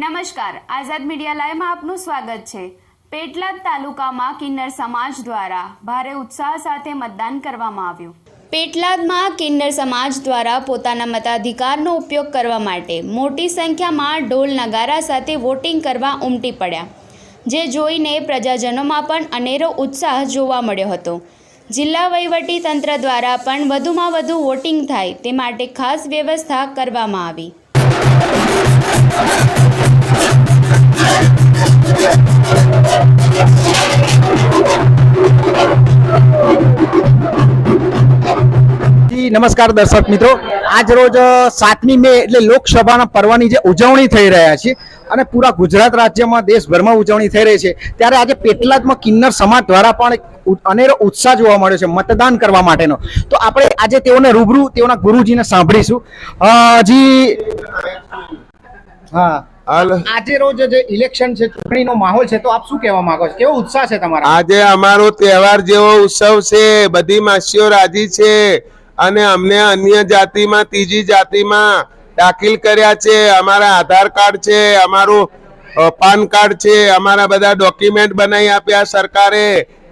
નમસ્કાર. આઝાદ મીડિયા લાઈવમાં આપનું સ્વાગત છે. પેટલાદ તાલુકામાં કિન્નર સમાજ દ્વારા ભારે ઉત્સાહ સાથે મતદાન કરવામાં આવ્યું. પેટલાદમાં કિન્નર સમાજ દ્વારા પોતાના મતાધિકારનો ઉપયોગ કરવા માટે મોટી સંખ્યામાં ઢોલ નગારા સાથે વોટિંગ કરવા ઉમટી પડ્યા, જે જોઈને પ્રજાજનોમાં પણ અનેરો ઉત્સાહ જોવા મળ્યો હતો. જિલ્લા વહીવટી તંત્ર દ્વારા પણ વધુમાં વધુ વોટિંગ થાય તે માટે ખાસ વ્યવસ્થા કરવામાં આવી. જી, નમસ્કાર દર્શક મિત્રો. આજ રોજ સાતમી મે એટલે લોકસભાના પર્વની જે ઉજવણી થઈ રહ્યા છે અને પૂરા ગુજરાત રાજ્યમાં દેશભરમાં ઉજવણી થઈ રહી છે. ત્યારે આજે પેટલાદમાં કિન્નર સમાજ દ્વારા પણ એક અનેરો ઉત્સાહ જોવા મળ્યો છે મતદાન કરવા માટેનો. તો આપણે આજે તેઓને રૂબરૂ તેઓના ગુરુજીને સાંભળીશું. હજી જી હા. આજે રોજ જે ઇલેક્શન છે ચૂંટણીનો માહોલ છે તો આપ શું કહેવા માંગો છો? કેવો ઉત્સાહ છે તમારો? આજે અમારો તહેવાર જેવો ઉત્સવ છે. બધી માસીઓ રાજી છે. અને અમને અન્ય જાતિમાં, ત્રીજી જાતિમાં દાખલ કર્યા છે. અમારા આધાર કાર્ડ છે, અમારું પાન કાર્ડ છે, અમારા બધા ડોક્યુમેન્ટ બનાવી આપ્યા સરકારે.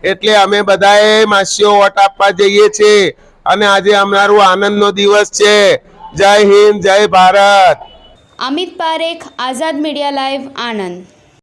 એટલે અમે બધાએ માસીઓ વોટ આપવા જઈએ છીએ. અને આજે અમારું આનંદનો દિવસ છે. જય હિન્દ, જય Bharat. Amit Parekh, Azad media live, Anand.